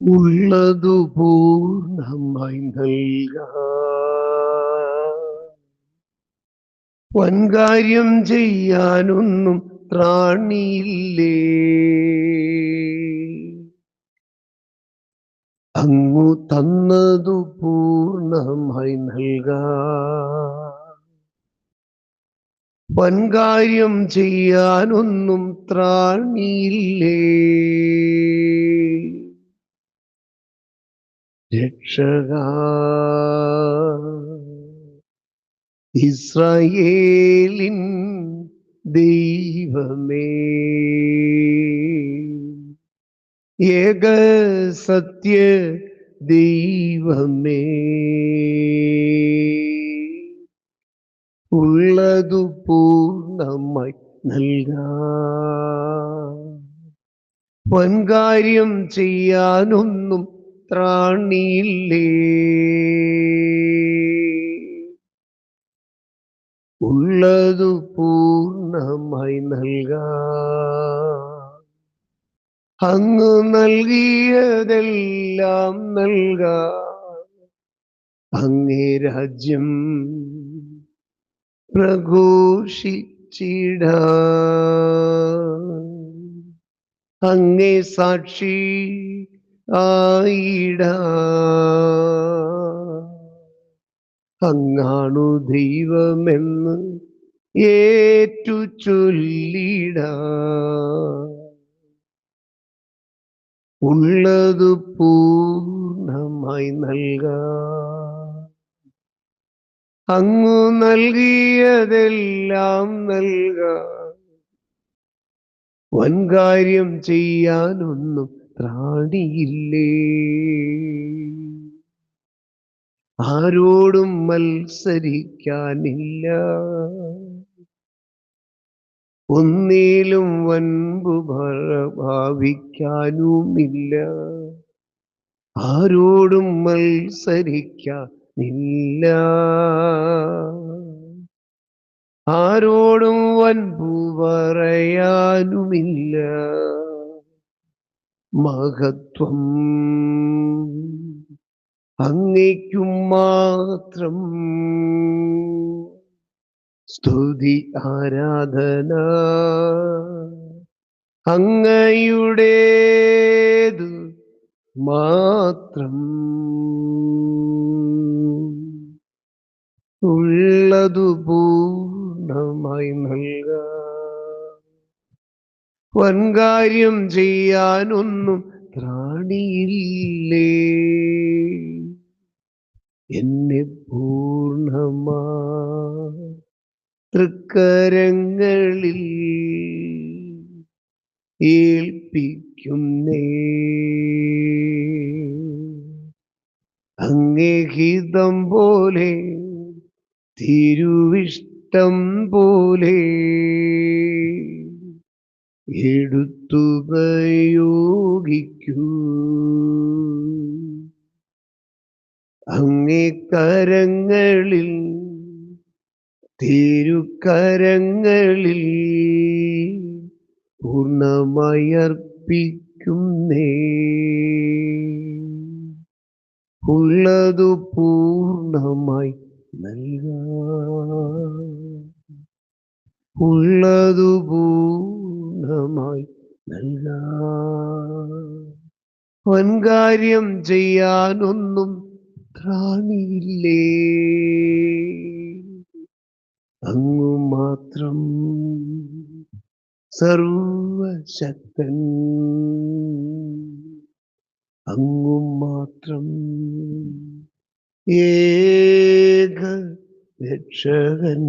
ഉള്ളതു പൂർണമായി നൽക വൻകാര്യം ചെയ്യാനൊന്നും ത്രാണിയില്ലേ? അങ്ങു തന്നതു പൂർണമായി നൽക വൻകാര്യം ചെയ്യാനൊന്നും ത്രാണിയില്ലേ? രക്ഷക. ഇസ്രായേലിൻ ദൈവമേ. ഏക സത്യ ദൈവമേ. ഉള്ളതു പൂർണമായി നൽകാം. വൻകാര്യം ചെയ്യാനൊന്നും ത്രാണിയില്ലേ ഉള്ളതു പൂർണമായി നൽക. അങ്ങ് നൽകിയതെല്ലാം നൽക. അങ്ങേ രാജ്യം പ്രഘോഷിച്ചിട. അങ്ങേ സാക്ഷി ആയിട. അങ്ങാണു ദൈവമെന്ന് ഏറ്റു ചൊല്ലിട. ഉള്ളതു പൂർണമായി നൽക. അങ്ങു നൽകിയതെല്ലാം നൽക. വൻകാര്യം ചെയ്യാനൊന്നും ത്രാണിയില്ലേ ആരോടും മത്സരിക്കാനില്ല. ഒന്നിലും വൻപു ഭാവിക്കാനുമില്ല. ആരോടും മത്സരിക്കാനില്ല. ആരോടും വൻപു പറയാനുമില്ല. മഹത്വം. അങ്ങേക്കും മാത്രം. സ്തുതി ആരാധന. അങ്ങയുടേതു മാത്രം. ഉള്ളതു പൂർണമായി നൽകാം വൻകാര്യം ചെയ്യാനൊന്നും ത്രാണിയില്ലേ? എന്നെ പൂർണമാ. തൃക്കരങ്ങളിൽ ഏൽപ്പിക്കുന്നേ. അങ്ങേഹിതം പോലെ തിരുവിഷ്ടം പോലെ എടുത്തുപയോഗിക്കൂ. അങ്ങേ കരങ്ങളിൽ തിരുക്കരങ്ങളിൽ പൂർണമയർപ്പിക്കുന്നേ ഉള്ളതു പൂർണമായി നൽകാം. ഉള്ളതു പൂർണമായി നൽകാര്യം ചെയ്യാനൊന്നും ത്രാണിയില്ലേ? അങ്ങു മാത്രം സർവശക്തൻ. അങ്ങു മാത്രം ഏക രക്ഷകൻ.